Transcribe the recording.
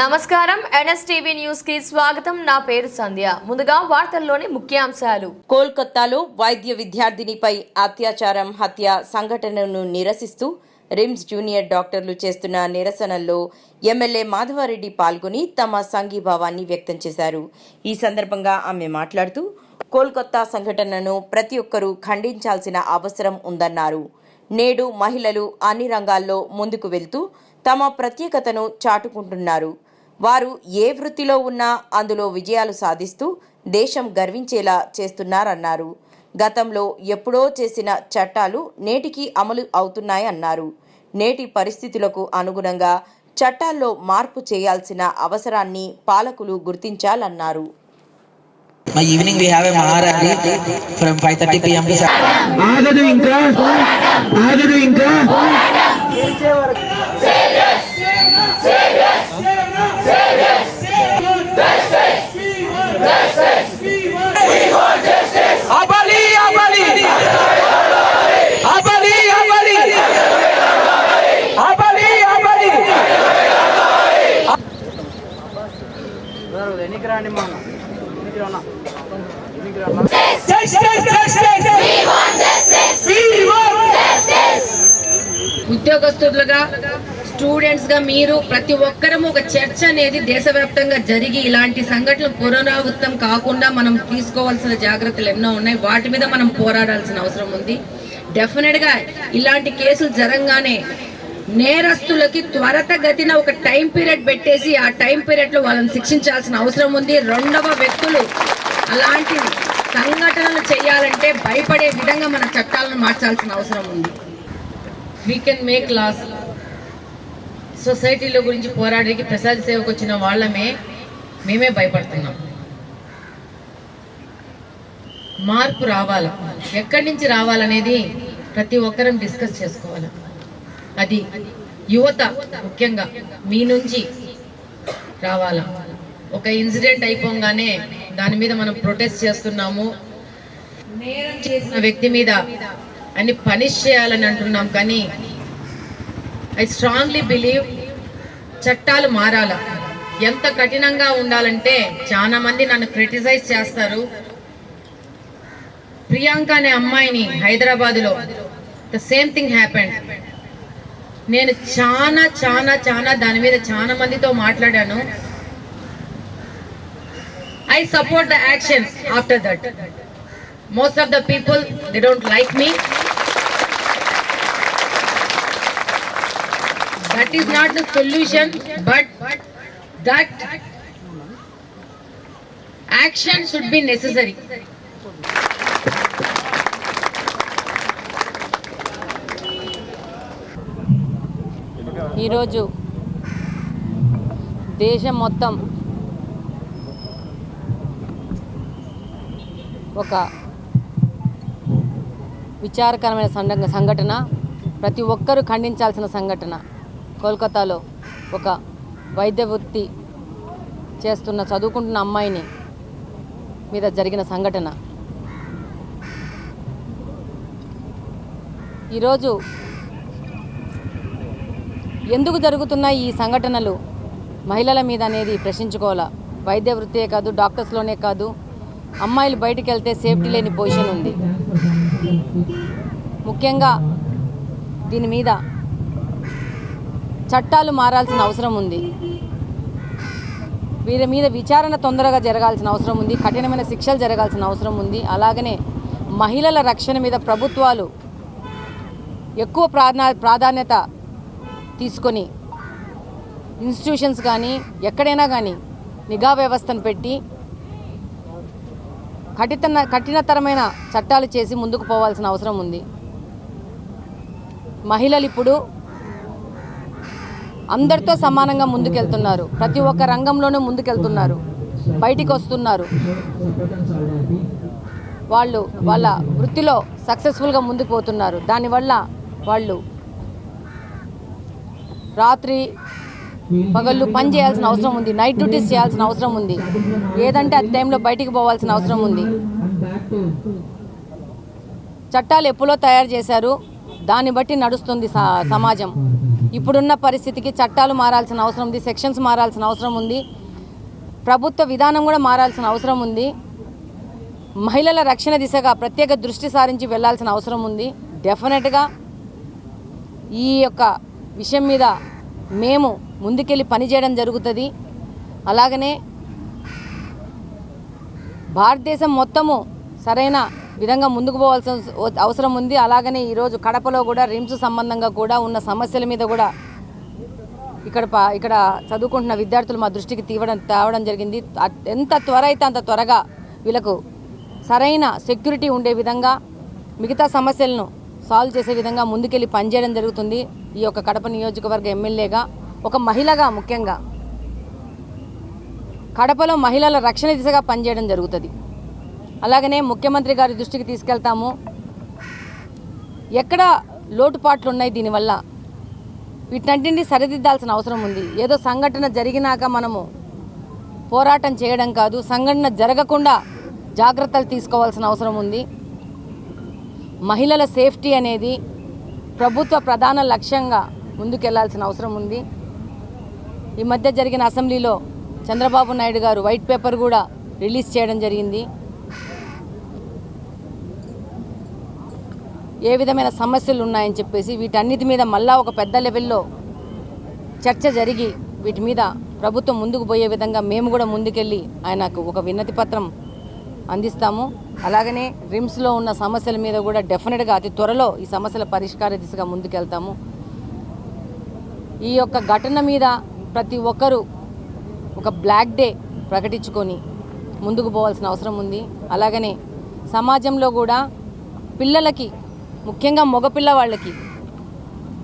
నమస్కారం. ఎన్ఎస్టీవీ న్యూస్కి స్వాగతం. నా పేరు సంధ్య. ముందుగా వార్తల్లోని ముఖ్యాంశాలు. కోల్కతాలో వైద్య విద్యార్థినిపై అత్యాచారం హత్య సంఘటనను నిరసిస్తూ రిమ్స్ జూనియర్ డాక్టర్లు చేస్తున్న నిరసనల్లో ఎమ్మెల్యే మాధవారెడ్డి పాల్గొని తమ సంఘీభావాన్ని వ్యక్తం చేశారు. ఈ సందర్భంగా ఆమె మాట్లాడుతూ కోల్కతా సంఘటనను ప్రతి ఒక్కరూ ఖండించాల్సిన అవసరం ఉందన్నారు. నేడు మహిళలు అన్ని రంగాల్లో ముందుకు వెళ్తూ తమ ప్రత్యేకతను చాటుకుంటున్నారు. వారు ఏ వృత్తిలో ఉన్నా అందులో విజయాలు సాధిస్తూ దేశం గర్వించేలా చేస్తున్నారన్నారు. గతంలో ఎప్పుడో చేసిన చట్టాలు నేటికి అమలు అవుతున్నాయన్నారు నేటి పరిస్థితులకు అనుగుణంగా చట్టాల్లో మార్పు చేయాల్సిన అవసరాన్ని పాలకులు గుర్తించాలన్నారు. My evening we have a Maharali from 5:30 p.m. to 7. ఆగదు ఇంకా ఆగదు ఇంకా ఉద్యోగస్తులుగా స్టూడెంట్స్గా మీరు ప్రతి ఒక్కరము ఒక చర్చ అనేది దేశవ్యాప్తంగా జరిగి ఇలాంటి సంఘటనలు పునరావృతం కాకుండా మనం తీసుకోవాల్సిన జాగ్రత్తలు ఎన్నో ఉన్నాయి. వాటి మీద మనం పోరాడాల్సిన అవసరం ఉంది. డెఫినెట్గా ఇలాంటి కేసులు జరంగానే నేరస్తులకి త్వరతగతిన ఒక టైం పీరియడ్ పెట్టేసి ఆ టైం పీరియడ్లో వాళ్ళని శిక్షించాల్సిన అవసరం ఉంది. రెండవ వ్యక్తులు అలాంటి సంఘటనలు చేయాలంటే భయపడే విధంగా మన చట్టాలను మార్చాల్సిన అవసరం ఉంది. వీ కెన్ మేక్ లాస్ సొసైటీలో గురించి పోరాడడానికి ప్రసాద సేవకు వచ్చిన వాళ్ళమే మేమే భయపడుతున్నాం. మార్పు రావాలా. ఎక్కడి నుంచి రావాలనేది ప్రతి ఒక్కరం డిస్కస్ చేసుకోవాలి. అది యువత ముఖ్యంగా మీ నుంచి రావాలా? ఒక ఇన్సిడెంట్ అయిపోగానే దాని మీద మనం ప్రొటెస్ట్ చేస్తున్నాము. నేరం చేసిన వ్యక్తి మీద అన్ని పనిష్ చేయాలని అంటున్నాం కానీ ఐ స్ట్రాంగ్లీ బిలీవ్ చట్టాలు మారాల? ఎంత కఠినంగా ఉండాలంటే చాలా మంది నన్ను క్రిటిసైజ్ చేస్తారు. ప్రియాంక అనే అమ్మాయిని హైదరాబాద్లో ద సేమ్ థింగ్ హ్యాపెండ్. నేను చాలా చాలా చాలా దాని మీద చాలా మందితో మాట్లాడాను. I support the action after that most of the people they don't like me that is not the solution but that action should be necessary ఈరోజు దేశం మొత్తం ఒక విచారకరమైన సంఘ సంఘటన. ప్రతి ఒక్కరూ ఖండించాల్సిన సంఘటన. కోల్కతాలో ఒక వైద్య వృత్తి చేస్తున్న చదువుకుంటున్న అమ్మాయిని మీద జరిగిన సంఘటన. ఈరోజు ఎందుకు జరుగుతున్నాయి ఈ సంఘటనలు? మహిళల మీద అనేది ప్రశ్నించుకోవాలా? వైద్య వృత్తే కాదు డాక్టర్స్లోనే కాదు అమ్మాయిలు బయటికి వెళ్తే సేఫ్టీ లేని పొజిషన్ ఉంది. ముఖ్యంగా దీని మీద చట్టాలు మారాల్సిన అవసరం ఉంది. వీరి మీద విచారణ తొందరగా జరగాల్సిన అవసరం ఉంది కఠినమైన శిక్షలు జరగాల్సిన అవసరం ఉంది. అలాగనే మహిళల రక్షణ మీద ప్రభుత్వాలు ఎక్కువ ప్రాధాన్యత తీసుకొని ఇన్స్టిట్యూషన్స్ కానీ ఎక్కడైనా కానీ నిఘా వ్యవస్థను పెట్టి కఠిన కఠినతరమైన చట్టాలు చేసి ముందుకు పోవాల్సిన అవసరం ఉంది. మహిళలు ఇప్పుడు అందరితో సమానంగా ముందుకెళ్తున్నారు. ప్రతి ఒక్క రంగంలోనూ ముందుకెళ్తున్నారు. బయటికి వస్తున్నారు. వాళ్ళు వాళ్ళ వృత్తిలో సక్సెస్ఫుల్గా ముందుకు పోతున్నారు. దానివల్ల వాళ్ళు రాత్రి పగళ్ళు పని చేయాల్సిన అవసరం ఉంది. నైట్ డ్యూటీస్ చేయాల్సిన అవసరం ఉంది. ఏదంటే అది టైంలో బయటికి పోవాల్సిన అవసరం ఉంది. చట్టాలు ఎప్పుడో తయారు చేశారు. దాన్ని బట్టి నడుస్తుంది స- సమాజం. ఇప్పుడున్న పరిస్థితికి చట్టాలు మారాల్సిన అవసరం ఉంది. సెక్షన్స్ మారాల్సిన అవసరం ఉంది. ప్రభుత్వ విధానం కూడా మారాల్సిన అవసరం ఉంది. మహిళల రక్షణ దిశగా ప్రత్యేక దృష్టి సారించి వెళ్ళాల్సిన అవసరం ఉంది. డెఫినెట్గా ఈ యొక్క విషయం మీద మేము ముందుకెళ్ళి పనిచేయడం జరుగుతుంది. అలాగనే భారతదేశం మొత్తము సరైన విధంగా ముందుకు పోవాల్సిన అవసరం ఉంది. అలాగనే ఈరోజు కడపలో కూడా రిమ్స్ సంబంధంగా కూడా ఉన్న సమస్యల మీద కూడా ఇక్కడ ప- ఇక్కడ చదువుకుంటున్న విద్యార్థులు మా దృష్టికి తీవడం తేవడం జరిగింది. ఎంత త్వర అయితే అంత త్వరగా వీళ్ళకు సరైన సెక్యూరిటీ ఉండే విధంగా మిగతా సమస్యలను సాల్వ్ చేసే విధంగా ముందుకెళ్ళి పనిచేయడం జరుగుతుంది. ఈ యొక్క కడప నియోజకవర్గ ఎమ్మెల్యేగా ఒక మహిళగా ముఖ్యంగా. కడపలో మహిళల రక్షణ దిశగా పనిచేయడం జరుగుతుంది. అలాగనే ముఖ్యమంత్రి గారి దృష్టికి తీసుకెళ్తాము. ఎక్కడ లోటుపాట్లు ఉన్నాయి దీనివల్ల? వీటన్నింటినీ సరిదిద్దాల్సిన అవసరం ఉంది. ఏదో సంఘటన జరిగినాక మనము పోరాటం చేయడం కాదు సంఘటన జరగకుండా జాగ్రత్తలు తీసుకోవాల్సిన అవసరం ఉంది. మహిళల సేఫ్టీ అనేది ప్రభుత్వ ప్రధాన లక్ష్యంగా ముందుకెళ్ళాల్సిన అవసరం ఉంది. ఈ మధ్య జరిగిన అసెంబ్లీలో చంద్రబాబు నాయుడు గారు వైట్ పేపర్ కూడా రిలీజ్ చేయడం జరిగింది. ఏ విధమైన సమస్యలు ఉన్నాయని చెప్పేసి వీటన్నిటి మీద మళ్ళా ఒక పెద్ద లెవెల్లో చర్చ జరిగి వీటి మీద ప్రభుత్వం ముందుకు పోయే విధంగా మేము కూడా ముందుకెళ్ళి ఆయనకు ఒక విన్నతి పత్రం అందిస్తాము. అలాగనే రిమ్స్లో ఉన్న సమస్యల మీద కూడా డెఫినెట్గా అతి త్వరలో ఈ సమస్యల పరిష్కార దిశగా ముందుకెళ్తాము. ఈ యొక్క ఘటన మీద ప్రతి ఒక్కరూ ఒక బ్లాక్ డే ప్రకటించుకొని ముందుకు పోవాల్సిన అవసరం ఉంది. అలాగనే సమాజంలో కూడా పిల్లలకి ముఖ్యంగా మగపిల్ల వాళ్ళకి